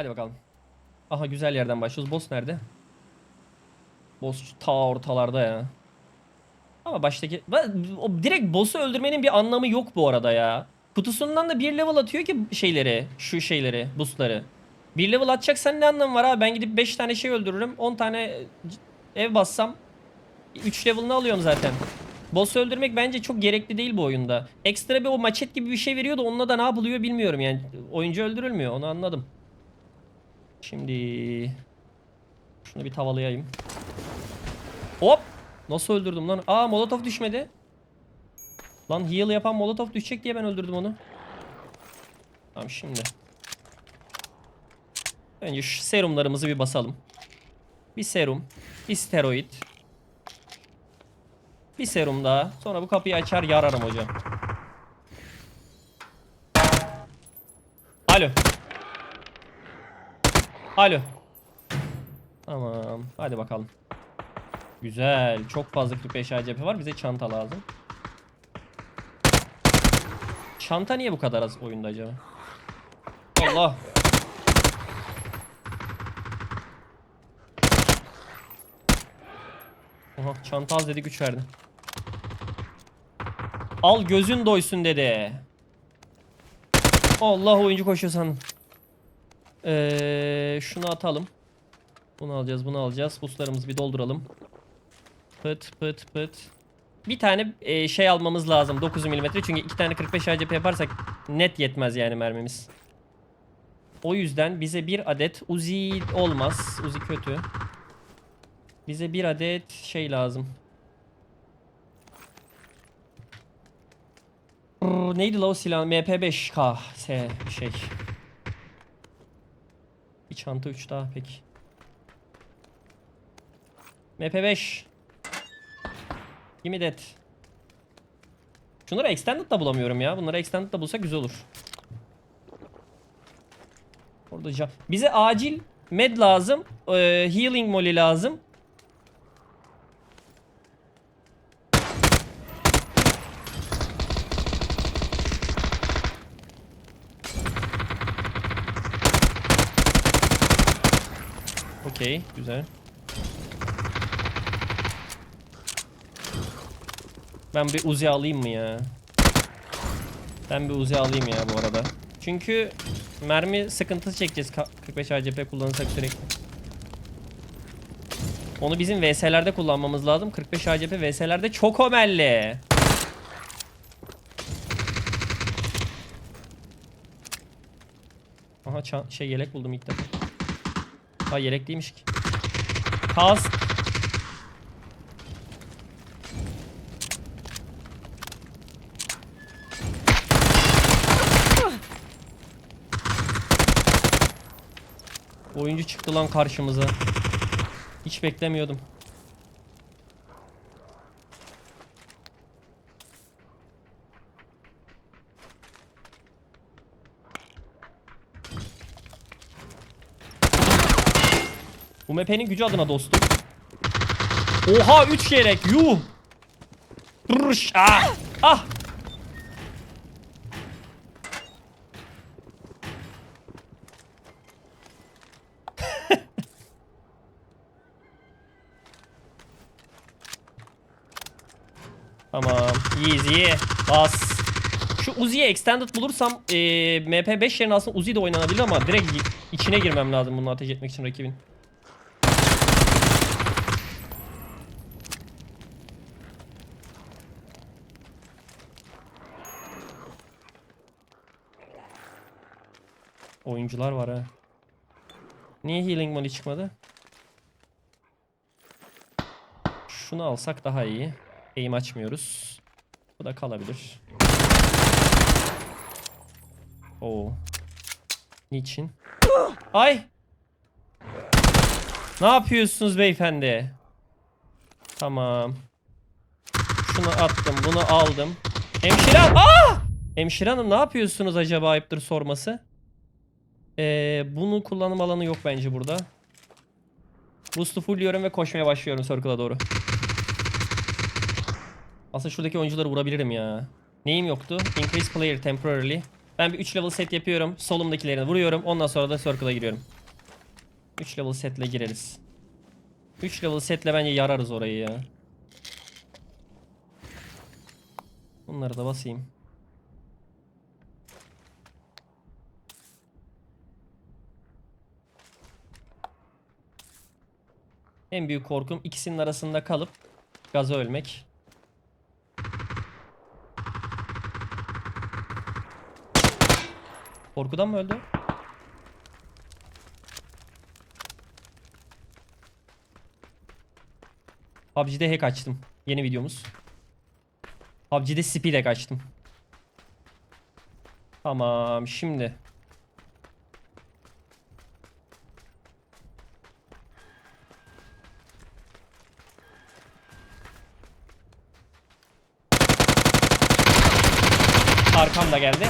Hadi bakalım. Aha güzel yerden başlıyoruz. Boss nerede? Boss ta ortalarda ya. Ama baştaki... Direkt boss'u öldürmenin bir anlamı yok bu arada ya. Kutusundan da bir level atıyor ki şeyleri. Şu şeyleri. Boostları. Bir level atacaksan ne anlamı var abi? Ben gidip 5 tane şey öldürürüm. 10 tane ev bassam 3 level'ını alıyorum zaten. Boss öldürmek bence çok gerekli değil bu oyunda. Ekstra bir o maçet gibi bir şey veriyor da onunla da ne yapılıyor bilmiyorum yani. Oyuncu öldürülmüyor onu anladım. Şimdi şunu bir tavalayayım. Hop! Nasıl öldürdüm lan? Aa molotof düşmedi. Lan heal yapan molotof düşecek diye ben öldürdüm onu. Tamam şimdi. Önce şu serumlarımızı bir basalım. Bir serum. Bir steroid. Bir serum daha. Sonra bu kapıyı açar yararım hocam. Alo. Alo. Tamam. Hadi bakalım. Güzel. Çok fazla 45 ACP var. Bize çanta lazım. Çanta niye bu kadar az oyunda acaba? Allah. Oha çanta az dedi güç verdi. Al gözün doysun dedi. Allah oyuncu koşuyor sandım. Ee, şunu atalım. Bunu alacağız bunu alacağız. Buslarımızı bir dolduralım. Pıt pıt pıt. Bir tane e, şey almamız lazım 9 mm çünkü iki tane 45 ACP yaparsak net yetmez yani mermimiz. O yüzden bize bir adet Uzi olmaz. Uzi kötü. Bize bir adet şey lazım. Brrr, neydi la o silah? MP5K S şey. Bir çanta 3 daha peki. MP5. Give me that. Şunları extended da bulamıyorum ya. Bunları extended da bulsak güzel olur. Orada cam. Bize acil med lazım. Ee, healing molly lazım. Okey, güzel. Ben bir Uzi alayım mı ya? Ben bir Uzi alayım ya bu arada. Çünkü mermi sıkıntısı çekeceğiz ka- 45 ACP kullanırsak sürekli. Onu bizim VS'lerde kullanmamız lazım. 45 ACP VS'lerde çok omelli. Aha şey yelek buldum ilk defa. Ha yelek değilmiş ki. Kask. Oyuncu çıktı lan karşımıza. Hiç beklemiyordum. Bu MP'nin gücü adına dostum. Oha 3 yelek yuh. Durş, ah, ah. Tamam. Easy. Bas. Şu Uzi'ye extended bulursam eee, MP5 yerine aslında Uzi de oynanabilir ama direkt içine girmem lazım bunu ateş etmek için rakibin. Oyuncular var ha. Niye healing money çıkmadı? Şunu alsak daha iyi. Aim açmıyoruz. Bu da kalabilir. Oo. Niçin? Ay! Ne yapıyorsunuz beyefendi? Tamam. Şunu attım, bunu aldım. Hemşire aa! Hemşire hanım ne yapıyorsunuz acaba ayıptır sorması? Ee, bunu kullanım alanı yok bence burada. Boost'u fullliyorum ve koşmaya başlıyorum circle'a doğru. Aslında şuradaki oyuncuları vurabilirim ya. Neyim yoktu? Increase player temporarily. Ben bir 3 level set yapıyorum. Solumdakilerini vuruyorum. Ondan sonra da circle'a giriyorum. 3 level setle gireriz. 3 level setle bence yararız orayı ya. Bunları da basayım. En büyük korkum ikisinin arasında kalıp gaza ölmek. Korkudan mı öldü? PUBG'de hack açtım. Yeni videomuz. PUBG'de speed hack açtım. Tamam şimdi. Arkam da geldi.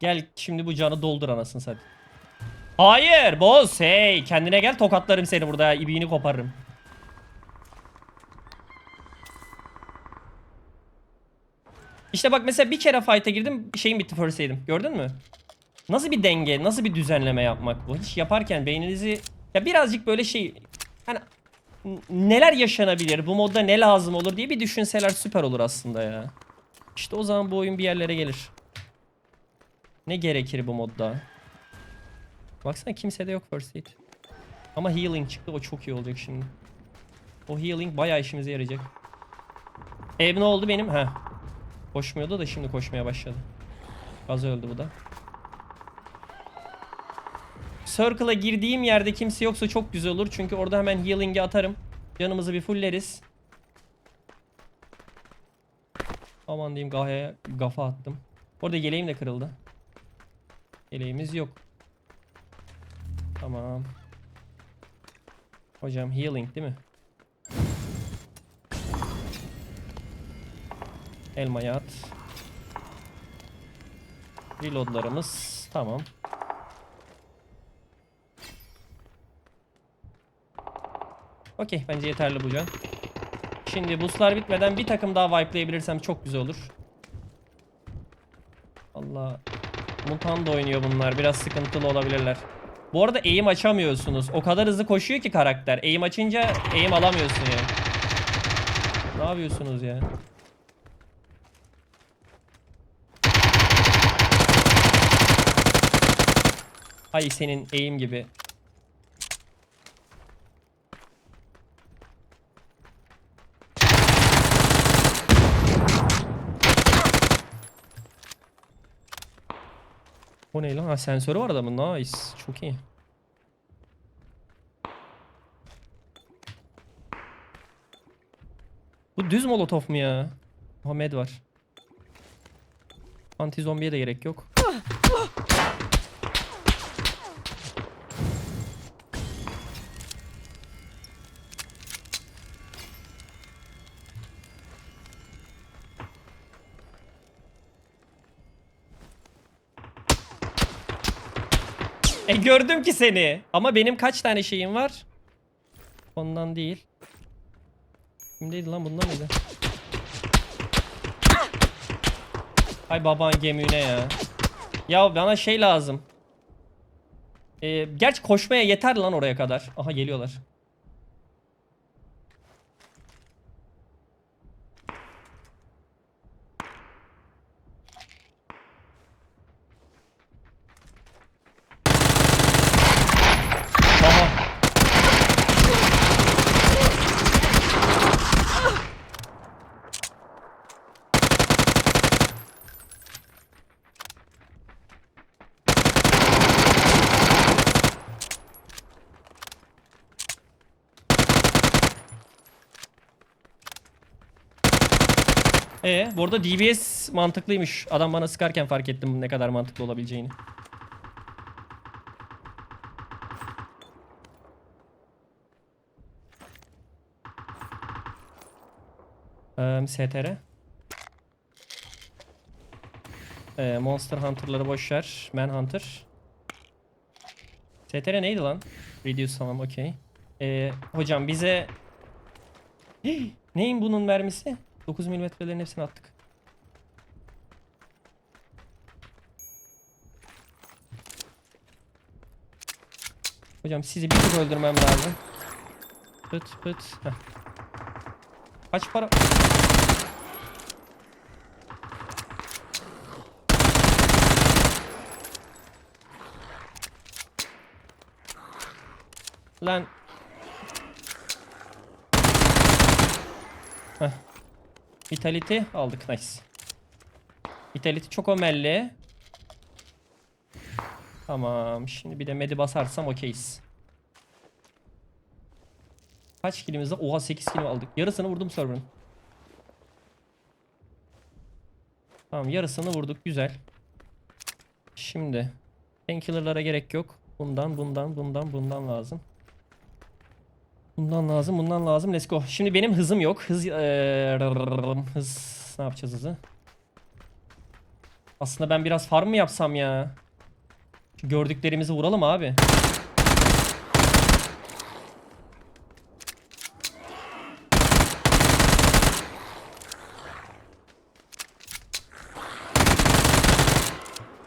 Gel şimdi bu canı doldur anasını satayım. Hayır boss hey kendine gel tokatlarım seni burada ibiğini koparırım. İşte bak mesela bir kere fight'a girdim şeyim bitti first gördün mü? Nasıl bir denge nasıl bir düzenleme yapmak bu? Hiç yaparken beyninizi ya birazcık böyle şey hani neler yaşanabilir bu modda ne lazım olur diye bir düşünseler süper olur aslında ya. İşte o zaman bu oyun bir yerlere gelir. Ne gerekir bu modda? Baksana kimsede yok first aid. Ama healing çıktı o çok iyi olacak şimdi. O healing bayağı işimize yarayacak. Ev ne oldu benim? Ha. Koşmuyordu da şimdi koşmaya başladı. Gaz öldü bu da. Circle'a girdiğim yerde kimse yoksa çok güzel olur. Çünkü orada hemen healing'i atarım. Canımızı bir fullleriz. Aman diyeyim gahaya gafa attım. Orada yeleğim de kırıldı. Yeleğimiz yok. Tamam. Hocam healing değil mi? Elmaya at. Reloadlarımız tamam. Okey bence yeterli bu can. Şimdi boostlar bitmeden bir takım daha wipelayabilirsem çok güzel olur. Allah. Mutant oynuyor bunlar. Biraz sıkıntılı olabilirler. Bu arada aim açamıyorsunuz. O kadar hızlı koşuyor ki karakter. Aim açınca aim alamıyorsun yani. Ne yapıyorsunuz ya? Hay senin aim gibi. Ne lan? Ha sensörü var adamın. Nice. Çok iyi. Bu düz molotof mu ya? Muhammed var. Anti zombiye de gerek yok. E gördüm ki seni. Ama benim kaç tane şeyim var? Ondan değil. Kimdeydi lan bunda mıydı? Hay baban gemine ya. Ya bana şey lazım. Ee, gerçi koşmaya yeter lan oraya kadar. Aha geliyorlar. Ee, bu arada DBS mantıklıymış. Adam bana sıkarken fark ettim ne kadar mantıklı olabileceğini. Ee, STR. Ee, Monster Hunter'ları boşver. Manhunter. STR neydi lan? Reduce tamam okey. Ee, hocam bize... Neyin bunun mermisi? 9 milimetrelerin hepsini attık. Hocam sizi bir tur öldürmem lazım. Pıt pıt. Heh. Kaç para? Lan. Heh. Vitality aldık nice. Vitality çok omelli. Tamam. Şimdi bir de medi basarsam okeyiz. Kaç kilimiz var? Oha 8 kilim aldık. Yarısını vurdum server'ın. Tamam yarısını vurduk. Güzel. Şimdi. Painkiller'lara gerek yok. Bundan, bundan, bundan, bundan lazım. Bundan lazım, bundan lazım. Let's go. Şimdi benim hızım yok. Hız... eee, hız... Ne yapacağız hızı? Aslında ben biraz farm mı yapsam ya? Şu gördüklerimizi vuralım abi.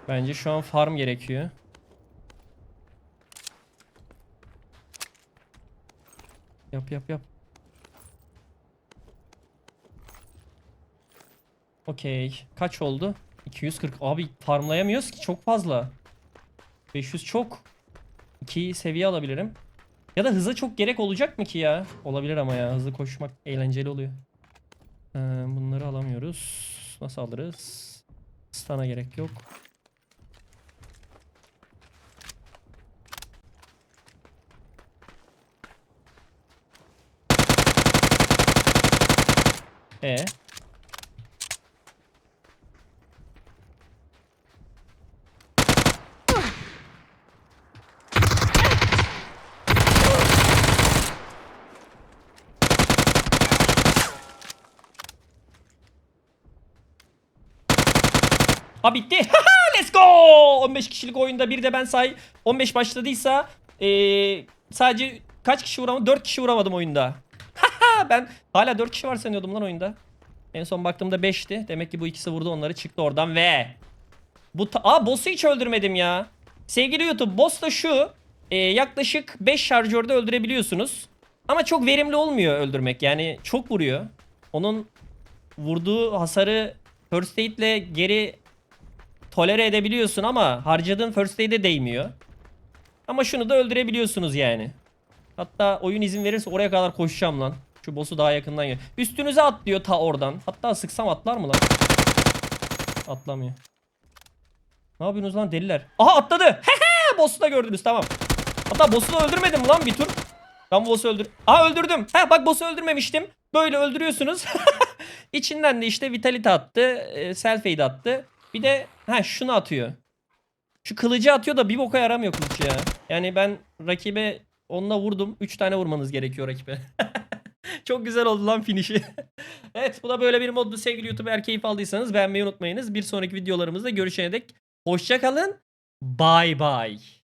Bence şu an farm gerekiyor. Yap yap yap. Okey. Kaç oldu? 240. Abi farmlayamıyoruz ki çok fazla. 500 çok. 2 seviye alabilirim. Ya da hıza çok gerek olacak mı ki ya? Olabilir ama ya hızlı koşmak eğlenceli oluyor. Ee, bunları alamıyoruz. Nasıl alırız? Stun'a gerek yok. E. Ha bitti. Let's go. 15 kişilik oyunda bir de ben say 15 başladıysa eee, sadece kaç kişi vuramadım? 4 kişi vuramadım oyunda. Ben hala 4 kişi var sanıyordum lan oyunda. En son baktığımda 5'ti. Demek ki bu ikisi vurdu onları çıktı oradan ve bu Aa boss'u hiç öldürmedim ya. Sevgili YouTube boss da şu. e, yaklaşık 5 şarjörde öldürebiliyorsunuz. Ama çok verimli olmuyor öldürmek. Yani çok vuruyor. Onun vurduğu hasarı first aid geri tolere edebiliyorsun ama harcadığın first aid'e değmiyor. Ama şunu da öldürebiliyorsunuz yani. Hatta oyun izin verirse oraya kadar koşacağım lan. Şu boss'u daha yakından gör. Üstünüze atlıyor ta oradan. Hatta sıksam atlar mı lan? Atlamıyor. Ne yapıyorsunuz lan deliler? Aha atladı. Hehe boss'u da gördünüz tamam. Hatta boss'u da öldürmedim lan bir tur. Ben boss'u öldür. Aha öldürdüm. He bak boss'u öldürmemiştim. Böyle öldürüyorsunuz. İçinden de işte vitality attı. e, Self aid attı. Bir de ha şunu atıyor. Şu kılıcı atıyor da bir boka yaramıyor kılıç ya. Yani ben rakibe onunla vurdum. 3 tane vurmanız gerekiyor rakibe. Çok güzel oldu lan finişi. evet bu da böyle bir moddu sevgili YouTube. Eğer keyif aldıysanız beğenmeyi unutmayınız. Bir sonraki videolarımızda görüşene dek hoşçakalın. Bye bye.